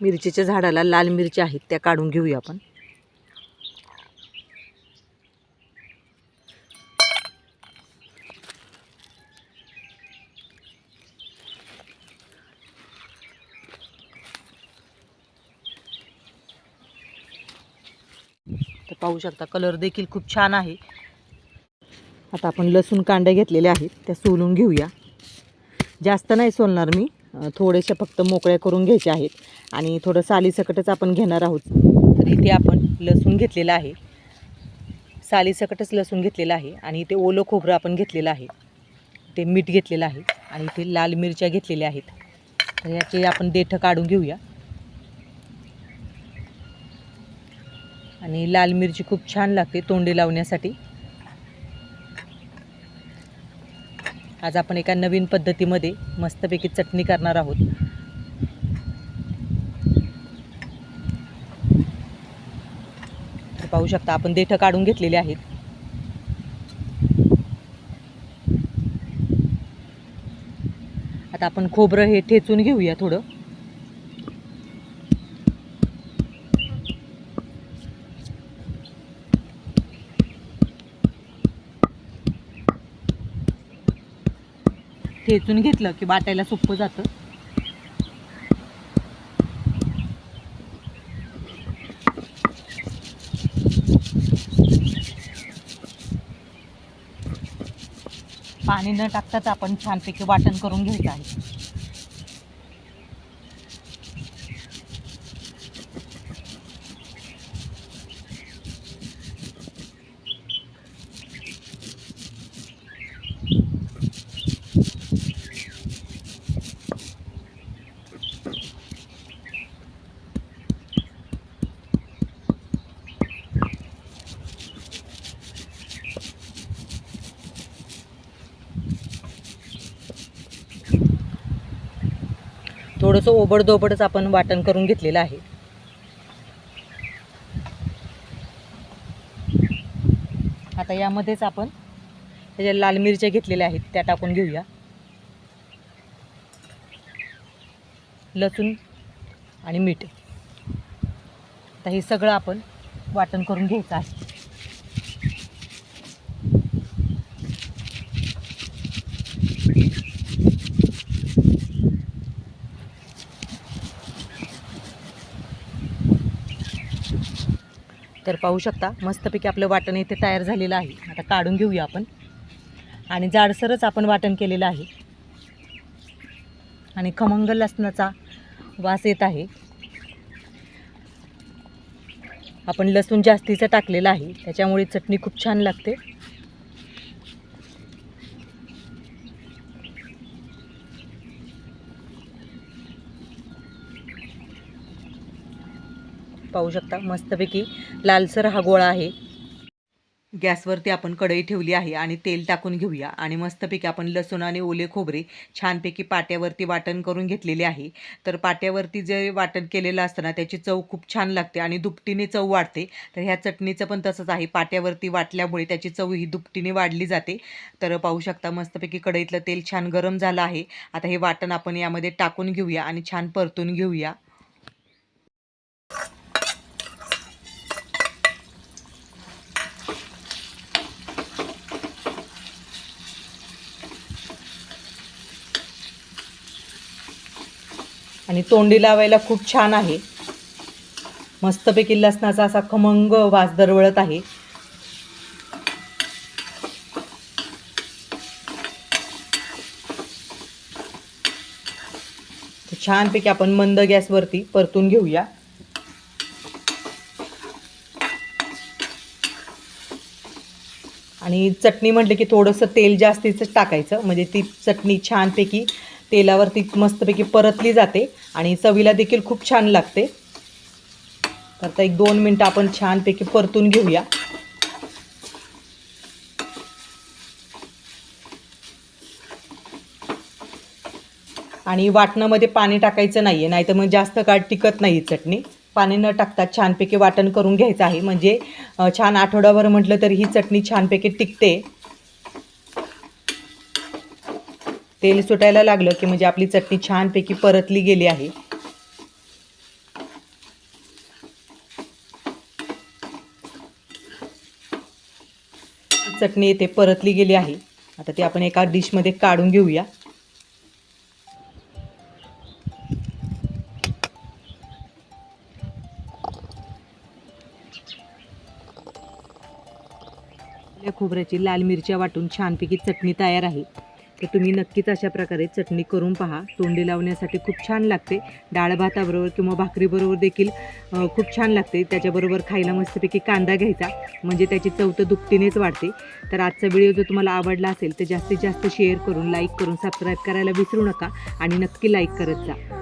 मिरचीच्या झाडाला लाल मिरच्या आहेत त्या काढून घेऊया आपण. तर पाहू शकता कलर देखील खूप छान आहे. आता आपण लसूण कांडे घेतलेले आहेत त्या सोलून घेऊया. जास्त नाही सोलणार मी. थोडेसे फक्त मोकळ्या करून घ्यायचे आहेत. आणि थोडं सालीसकटच आपण घेणार आहोत. तर इथे आपण लसूण घेतलेलं आहे. सालीसकटच लसूण घेतलेलं आहे. आणि इथे ओलं खोबरं आपण घेतलेलं आहे. ते मीठ घेतलेलं आहे. आणि इथे लाल मिरच्या घेतलेल्या आहेत. तर याचे आपण देठं काढून घेऊया. आणि लाल मिरची खूप छान लागते तोंडी लावण्यासाठी. आज आपण एका नवीन पद्धतीमध्ये मस्तपैकी चटणी करणार आहोत. तर पाहू शकता आपण देठं काढून घेतलेले आहेत. आता आपण खोबरं हे ठेचून घेऊया थोडं. ठेचून घेतलं की वाटायला सोपं जातं. पाणी न टाकताच आपण छानपैकी वाटण करून घ्यायचं आहे. थोडंसं ओबडधोबडच आपण वाटण करून घेतलेलं आहे. आता यामध्येच आपण त्याच्या लाल मिरच्या घेतलेल्या आहेत त्या टाकून घेऊया. लसूण आणि मीठ. आता हे सगळं आपण वाटण करून घ्यायचं आहे. तर पाहू शकता मस्तपैकी आपलं वाटण इथे तयार झालेलं आहे. आता काढून घेऊया आपण. आणि जाडसरच आपण वाटण केलेलं आहे. आणि खमंग लसणाचा वास येत आहे. आपण लसूण जास्तीचं टाकलेलं आहे. त्याच्यामुळे चटणी खूप छान लागते. पाहू शकता. मस्तपैकी लालसर हा गोळा आहे. गॅसवरती आपण कढई ठेवली आहे आणि तेल टाकून घेऊया. आणि मस्तपैकी आपण लसूण आणि ओले खोबरे छानपैकी पाट्यावरती वाटण करून घेतलेले आहे. तर पाट्यावरती जे वाटण केलेलं असतं ना त्याची चव खूप छान लागते आणि दुपटीने चव वाढते. तर ह्या चटणीचं पण तसंच आहे. पाट्यावरती वाटल्यामुळे त्याची चव ही दुपटीने वाढली जाते. तर पाहू शकता मस्तपैकी कढईतलं तेल छान गरम झालं आहे. आता हे वाटण आपण यामध्ये टाकून घेऊया आणि छान परतून घेऊया. आणि तोंडी लावायला खूप छान आहे. मस्तपैकी लसणाचा असा खमंग वास दरवळत आहे. छानपैकी आपण मंद गॅसवरती परतून घेऊया. आणि चटणी म्हटलं की थोडंसं तेल जास्तीचं टाकायचं. म्हणजे ती चटणी छानपैकी तेलावरती मस्तपैकी परतली जाते आणि चवीला देखील खूप छान लागते. तर आता एक दोन मिनटं आपण छानपैकी परतून घेऊया. आणि वाटणामध्ये पाणी टाकायचं नाही आहे नाहीतर मग जास्त काळ टिकत नाही चटणी. पाणी न टाकता छानपैकी वाटण करून घ्यायचं आहे. म्हणजे छान आठवडाभर म्हटलं तर ही चटणी छानपैकी टिकते. तेल सुटायला लागलं की म्हणजे आपली चटणी छानपैकी परतली गेली आहे. चटणी येथे परतली गेली आहे. आता ती आपण एका डिशमध्ये काढून घेऊया. खोबऱ्याची लाल मिरच्या वाटून छानपैकी चटणी तयार आहे. तर तुम्ही नक्कीच अशा प्रकारे चटणी करून पहा. तोंडी लावण्यासाठी खूप छान लागते. डाळ भाताबरोबर किंवा भाकरीबरोबर देखील खूप छान लागते. त्याच्याबरोबर खायला मस्तपैकी कांदा घ्यायचा. म्हणजे त्याची चव तर दुपटीनेच वाढते. तर आजचा व्हिडिओ जर तुम्हाला आवडला असेल तर जास्तीत जास्त शेअर करून लाईक करून सबस्क्राईब करायला विसरू नका. आणि नक्की लाईक करत जा.